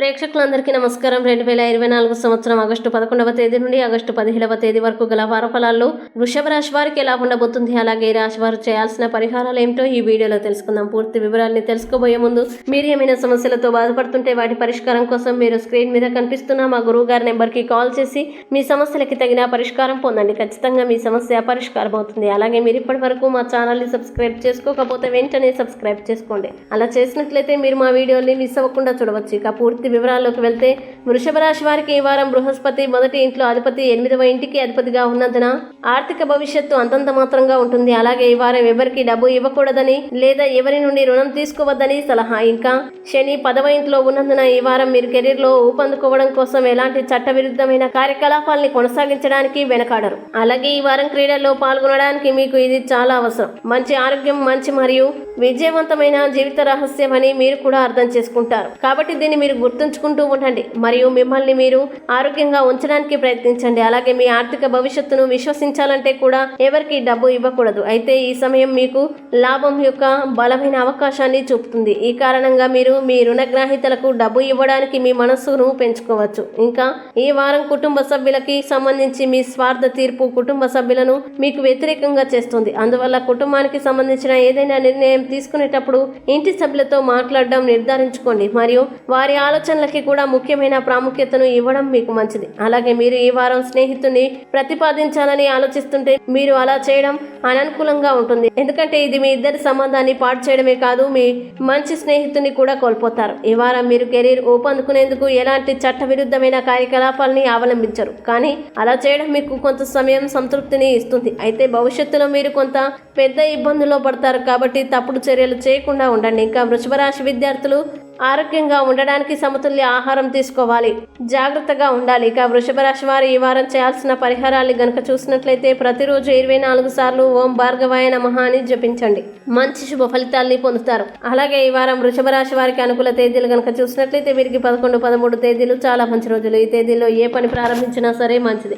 ప్రేక్షకులందరికీ నమస్కారం. రెండు వేల ఇరవై నాలుగు సంవత్సరం ఆగస్టు పదకొండవ తేదీ నుండి ఆగస్టు పదిహేడవ తేదీ వరకు గల వారఫలాల్లో వృషభ రాశి వారికి ఎలా ఉండబోతుంది? అలాగే రాశి వారు చేయాల్సిన పరిహారాలు ఏమిటో ఈ వీడియోలో తెలుసుకుందాం. పూర్తి వివరాల్ని తెలుసుకోబోయే ముందు మీరు ఏమైనా సమస్యలతో బాధపడుతుంటే వాటి పరిష్కారం కోసం మీరు స్క్రీన్ మీద కనిపిస్తున్న మా గురువు గారి నెంబర్కి కాల్ చేసి మీ సమస్యలకి తగిన పరిష్కారం పొందండి. ఖచ్చితంగా మీ సమస్య పరిష్కారం అవుతుంది. అలాగే మీరు ఇప్పటి వరకు మా ఛానల్ని సబ్స్క్రైబ్ చేసుకోకపోతే వెంటనే సబ్స్క్రైబ్ చేసుకోండి. అలా చేసినట్లయితే మీరు మా వీడియోని మిస్ అవ్వకుండా చూడవచ్చు. ఇక పూర్తి వివరాల్లోకి వెళ్తే వృషభ రాశి వారికి ఈ వారం బృహస్పతి మొదటి ఇంట్లో అధిపతి ఎనిమిదవ ఇంటికి అధిపతిగా ఉన్నందున ఆర్థిక భవిష్యత్తు అంతంత మాత్రంగా ఉంటుంది. అలాగే ఈ వారం ఎవరికి డబ్బు ఇవ్వకూడదని లేదా ఎవరి నుండి రుణం తీసుకోవద్దని సలహా ఇంకా. శని పదవ ఇంట్లో ఉన్నందున ఈ వారం మీరు కెరీర్లో ఊపందుకోవడం కోసం ఎలాంటి చట్టవిరుద్ధమైన కార్యకలాపాల్ని కొనసాగించడానికి వెనకాడరు. అలాగే ఈ వారం క్రీడల్లో పాల్గొనడానికి మీకు ఇది చాలా అవసరం. మంచి ఆరోగ్యం మంచి మరియు విజయవంతమైన జీవిత రహస్యం అని మీరు కూడా అర్థం చేసుకుంటారు. కాబట్టి దీన్ని మీరు గుర్తుంచుకుంటూ ఉండండి. మరియు మిమ్మల్ని మీరు ఆరోగ్యంగా ఉంచడానికి ప్రయత్నించండి. అలాగే మీ ఆర్థిక భవిష్యత్తును విశ్వసించాలంటే కూడా ఎవరికి డబ్బు ఇవ్వకూడదు. అయితే ఈ సమయం మీకు లాభం యొక్క బలమైన అవకాశాన్ని చూపుతుంది. ఈ కారణంగా మీరు మీ రుణగ్రాహితలకు డబ్బు ఇవ్వడానికి మీ మనస్సును పెంచుకోవచ్చు. ఇంకా ఈ వారం కుటుంబ సభ్యులకి సంబంధించి మీ స్వార్థ తీర్పు కుటుంబ సభ్యులను మీకు వ్యతిరేకంగా చేస్తుంది. అందువల్ల కుటుంబానికి సంబంధించిన ఏదైనా నిర్ణయం తీసుకునేటప్పుడు ఇంటి సభ్యులతో మాట్లాడడం నిర్ధారించుకోండి. మరియు వారి ఆలోచన ఆలోచనలకి కూడా ముఖ్యమైన ప్రాముఖ్యతను ఇవ్వడం మీకు మంచిది. అలాగే మీరు ఈ వారం స్నేహితుని ప్రతిపాదించాలని ఆలోచిస్తుంటే మీరు అలా చేయడం అననుకూలంగా ఉంటుంది. ఎందుకంటే ఇది మీ ఇద్దరి సంబంధాన్ని పాటు చేయడమే కాదు మీ మంచి స్నేహితుని కూడా కోల్పోతారు. ఈ వారం మీరు కెరీర్ ఊపందుకునేందుకు ఎలాంటి చట్టవిరుద్ధమైన కార్యకలాపాలని అవలంబించరు. కానీ అలా చేయడం మీకు కొంత సమయం సంతృప్తిని ఇస్తుంది. అయితే భవిష్యత్తులో మీరు కొంత పెద్ద ఇబ్బందుల్లో పడతారు కాబట్టి తప్పుడు చర్యలు చేయకుండా ఉండండి. ఇంకా వృషభ రాశి విద్యార్థులు ఆరోగ్యంగా ఉండడానికి సమతుల్య ఆహారం తీసుకోవాలి. జాగ్రత్తగా ఉండాలి. ఇక వృషభ రాశి వారు ఈ వారం చేయాల్సిన పరిహారాలు గనక చూసినట్లయితే ప్రతిరోజు ఇరవై నాలుగు సార్లు ఓం భార్గవాయ నమః అని జపించండి. మంచి శుభ ఫలితాల్ని పొందుతారు. అలాగే ఈ వారం వృషభ రాశి వారికి అనుకూల తేదీలు గనక చూసినట్లయితే వీరికి పదకొండు పదమూడు తేదీలు చాలా మంచి రోజులు. ఈ తేదీల్లో ఏ పని ప్రారంభించినా సరే మంచిది.